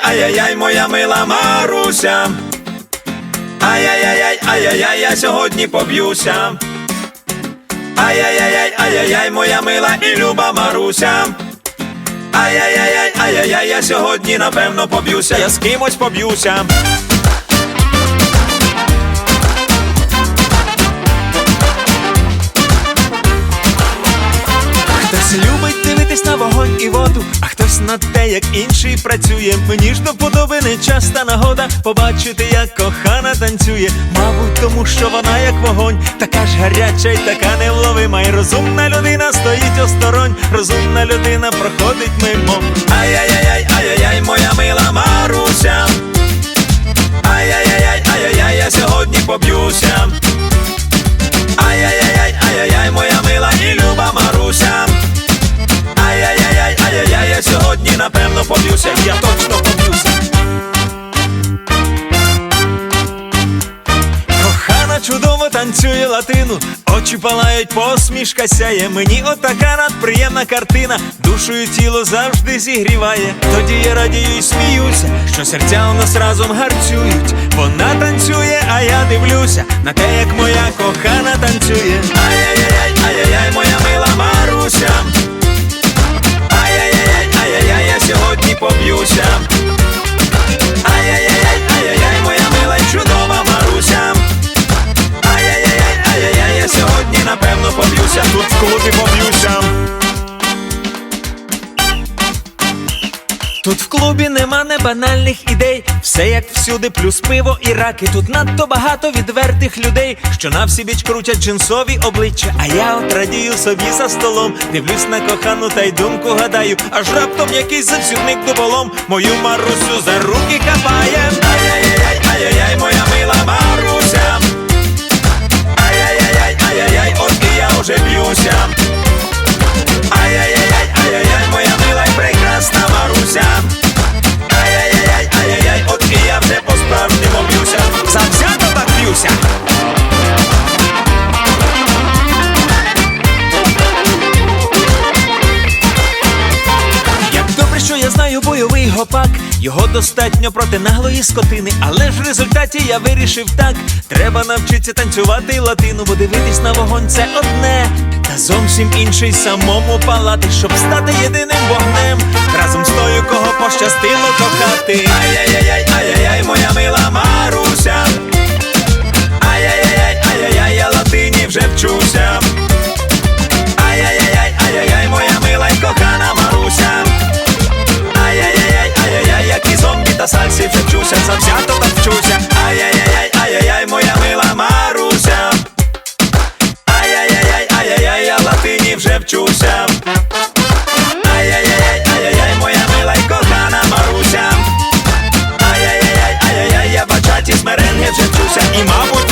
Ай-яй-яй, ай-яй-яй, моя мила Маруся. Ай-яй-яй, ай-яй-яй, я сьогодні поб'юся. Ай-яй-яй, ай-яй-яй, моя мила і люба Маруся. Ай-яй-яй, ай-яй-яй, я сьогодні напевно поб'юся, я з кимось поб'юся. Дивитись на вогонь і воду, а хтось на те, як інший працює. Мені ж до подоби не часта нагода побачити, як кохана танцює. Мабуть, тому що вона як вогонь, така ж гаряча й така невловима. І розумна людина стоїть осторонь, розумна людина проходить мимо. Ай-яй-яй, ай-яй-яй, моя мила Маруся. Ай-яй-яй, ай-яй-яй, я сьогодні поб'юся. Ай-яй-яй, ай-яй-яй, моя мила і люба Маруся. Кохана танцює латину, очі палають, посмішка сяє. Мені отака надприємна картина, душу і тіло завжди зігріває. Тоді я радію і сміюся, що серця у нас разом гарцюють. Вона танцює, а я дивлюся на те, як моя кохана танцює. Ай-яй-яй, ай-яй-яй, моя мила Маруся. Ай-яй-яй, ай-яй-яй, я сьогодні поб'юся. Тут в клубі нема небанальних ідей, все як всюди, плюс пиво і раки. Тут надто багато відвертих людей, що на всі біч крутять джинсові обличчя. А я от радію собі за столом, дивлюсь на кохану та й думку гадаю, аж раптом якийсь завсюдник дуболом мою Марусю за руки капає. Знаю бойовий гопак, його достатньо проти наглої скотини, але ж в результаті я вирішив так. Треба навчитися танцювати латину, бо дивитись на вогонь це одне, та зовсім інший самому палати, щоб стати єдиним вогнем. Разом з тою, кого пощастило кохати. Ай-яй-яй, Y más por